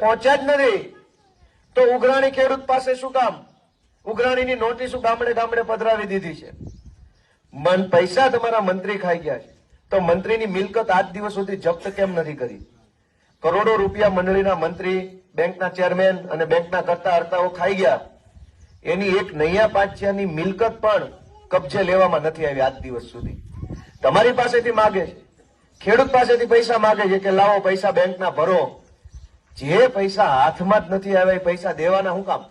પહોંચ્યા જ નથી. તો ઉઘરાણી ખેડૂત પાસે શું કામ? ઉઘરાણીની નોટિસો ગામડે ગામડે પધરાવી દીધી છે. મન પૈસા તમારા મંત્રી ખાઈ ગયા છે. તો મંત્રીની મિલકત આજ દિવસ સુધી જપ્ત કેમ નથી કરી? કરોડો રૂપિયા મંડળીના મંત્રી, બેંકના ચેરમેન અને બેંકના કરતા હર્તાઓ ખાઈ ગયા. એની એક નૈયા પાંચિયાની મિલકત પણ કબજે લેવામાં નથી આવી આજ દિવસ સુધી. તમારી પાસેથી માગે છે. ખેડૂત પાસેથી પૈસા માગે છે કે લાવો પૈસા બેંકના ભરો. જે પૈસા હાથમાં જ નથી આવ્યા, એ પૈસા દેવાના હું કામ?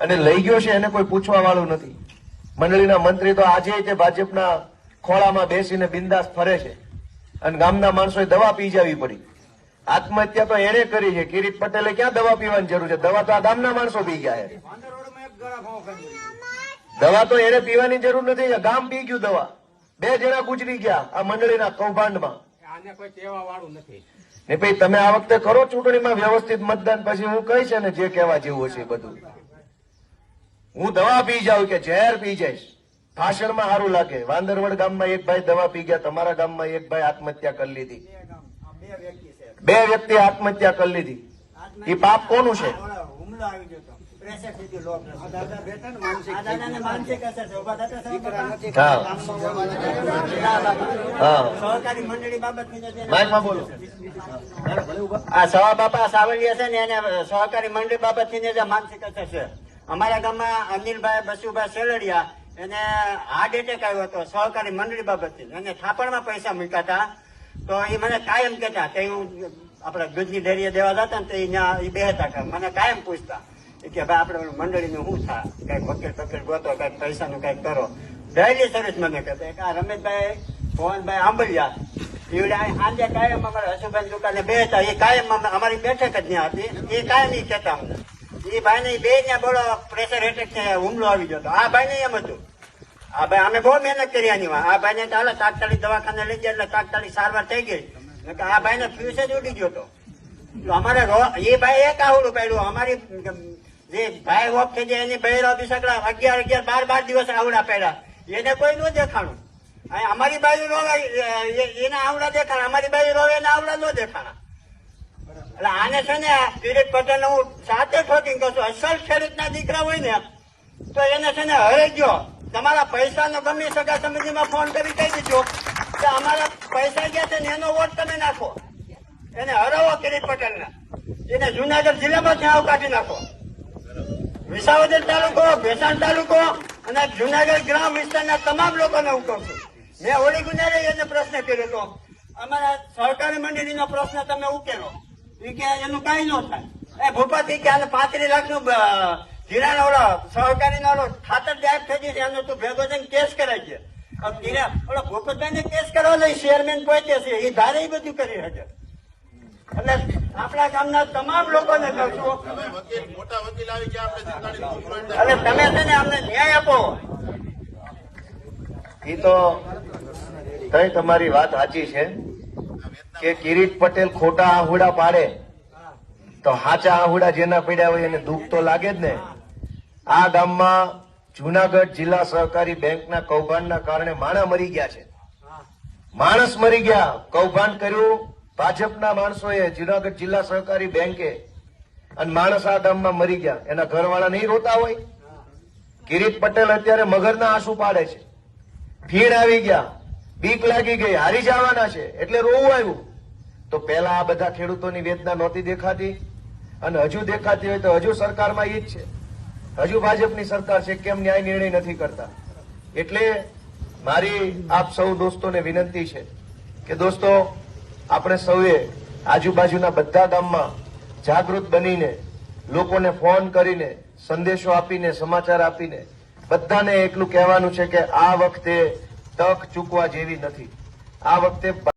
અને લઈ ગયો છે, એને કોઈ પૂછવા વાળું નથી. મંડળીના મંત્રી તો આજે તે ભાજપના ખોળામાં બેસીને બિંદાસ ફરે છે. અને ગામના માણસોએ દવા પી જવી પડી. આત્મહત્યા તો એણે કરી છે. કિરીટ પટેલે ક્યાં દવા પીવાની જરૂર છે? દવા તો આ ગામના માણસો પી ગયા દવા તો એને પીવાની જરૂર નથી. ગામ પી ગયું દવા. બે જણા ગુજરી ગયા આ મંડળીના કૌભાંડમાં. આને કોઈ કહેવા વાળું નથી. ને ભાઈ તમે આ વખતે કરો ચૂંટણીમાં વ્યવસ્થિત મતદાન પછી હું કહીશ ને જે કહેવા જેવું હશે બધું. હું દવા પી જાઉં કે ઝેર પી જઈશ. ભાષણમાં સારું લાગે. વાંદરવડ ગામમાં એક ભાઈ દવા પી ગયા તમારા ગામમાં એક ભાઈ આત્મહત્યા કરી લીધી. બે વ્યક્તિ બે વ્યક્તિ આત્મહત્યા કરી લીધી. એ પાપ કોનું છે? હુમલો આવી ગયો હતો પ્રેશર થઈ ગયો લો પ્રેશર. આ દાદાને માનસિક અસર છે. ઊભા થતા સૌ બાપા. હા. હા. સહકારી મંડળી બાબતની છે ને- બોલો. આ સવા બાપા સાવલિયા છે ને એને સહકારી મંડળી બાબતની જે માનસિક અસર છે. અમારા ગામમાં અનિલભાઈ બસુભાઈ સેલડિયા એને હાર્ટ એટેક આવ્યો હતો સહકારી મંડળી બાબતથી અને થાપણમાં પૈસા મૂક્યા હતા. તો એ મને કાયમ કહેતા, કે હું આપણે દૂધની ડેરીએ દેવા જતા ને તો એ ન્યા એ બેહતા કે મને કાયમ પૂછતા. કે ભાઈ આપણે મંડળીનું શું થાય? કંઈક વકીલ વકીલ ગોતો, કંઈક પૈસાનું કંઈક કરો. ડેલી સર્વિસ મને કહેતા. કે આ રમેશભાઈ પવનભાઈ આંબલિયા. એવડે સાંજે કાયમ અમારા હસુભાઈ દુકાને બેહતા. એ કાયમ અમે- અમારી બેઠક જ ત્યાં હતી. એ કાયમ ઈ કહેતા અમને. એ ભાઈને બે ત્યાં બોલો પ્રેશર હેઠળ ને હુમલો આવી ગયો આ ભાઈ ને એમ હતું. ભાઈ, અમે બહુ મહેનત કરી આની આ ભાઈ ને ચાલો તાત્કાલિક દવાખાને લઈ ગયા એટલે તાત્કાલિક સારવાર થઈ ગઈ. આ ભાઈ ને ફ્યુઝ જ ઉડી ગયો હતો અમારે એ ભાઈ એક આવડું પડ્યું. અમારી જે ભાઈ ઓફ થઈ જાય એની બહેરા બિસકડા અગિયાર અગિયાર, બાર બાર દિવસ આવડા પડ્યા. એને કોઈ ન દેખાણું. અમારી બાજુ રોવે એના આવડા દેખાણા. અમારી બાજુ રોવે એના આવડા ન દેખાણા. એટલે આને છે ને પીરિત પટેલ હું સાથે ઠોકીને કહું છું, અસલ ખેડૂતના દીકરા હોય ને, તો એને છે ને હરે ગયો. તમારા પૈસાનો ગમે સગા સમિતિમાં ફોન કરી કહી દીધો કે અમારા પૈસા ગયા છે ને એનો વોટ તમે નાખો. એને હરાવો કિરીટ પટેલના. એને જુનાગઢ જિલ્લામાં ત્યાં કાઢી નાખો. વિસાવદર તાલુકો, ભેસાણ તાલુકો અને જુનાગઢ ગ્રામ વિસ્તારના તમામ લોકોને હું કહું છું. મેં હોળી ગુનારે એને પ્રશ્ન કર્યો હતો અમારા સહકારી મંડળીનો પ્રશ્ન તમે ઉકેલો. એ કે, એનું કઈ ન થાય. એ ભૂપતિ કે આને પાંત્રીસ લાખનું ધિરાણ ઓલો સહકારી ઓલો ખાતર ગાયબ થઈ ગઈ છે, એનો તું ભેગો થઈને કેસ કરાય છે. ધીરા ઓલો ભૂપતભાઈ કેસ કરવા લઈ ચેરમેન પહોંચે છે, એ ધારે બધું કરી શકે. એટલે આપણા ગામના તમામ લોકોને તમે છે અમને ન્યાય આપો. એ તો તમારી વાત સાચી છે કે કિરીટ પટેલ ખોટા આહુડા પાડે. તો હાચા આહુડા જેના પીડ્યા હોય એને દુઃખ તો લાગે જ ને. આ ગામમાં જુનાગઢ જિલ્લા સહકારી બેંકના કૌભાંડના કારણે માણા મરી ગયા છે. માણસ મરી ગયા. કૌભાંડ કર્યું. ભાજપના માણસોએ જુનાગઢ જિલ્લા સહકારી બેંકે. અને માણસ આ ગામમાં મરી ગયા. એના ઘરવાળા નહીં રોતા હોય? કિરીટ પટેલ અત્યારે મગરના આંસુ પાડે છે. ભીડ આવી ગયા. બીક લાગી ગઈ. હારી જવાના છે. એટલે રોવું આવ્યું. તો પહેલા આ બધા ખેડૂતોની વેદના નહોતી દેખાતી. અને હજુ દેખાતી હોય તો હજુ સરકારમાં એ જ છે. હજુ ભાજપની સરકાર છે, કેમ ન્યાય નિર્ણય નથી કરતા? એટલે મારી આપ સૌ દોસ્તોને વિનંતી છે કે દોસ્તો, આપણે સૌએ આજુબાજુના બધા ગામમાં જાગૃત બનીને, લોકોને ફોન કરીને, સંદેશો આપીને, સમાચાર આપીને, બધાને એટલું કહેવાનું છે કે આ વખતે તક ચૂકવા જેવી નથી. આ વખતે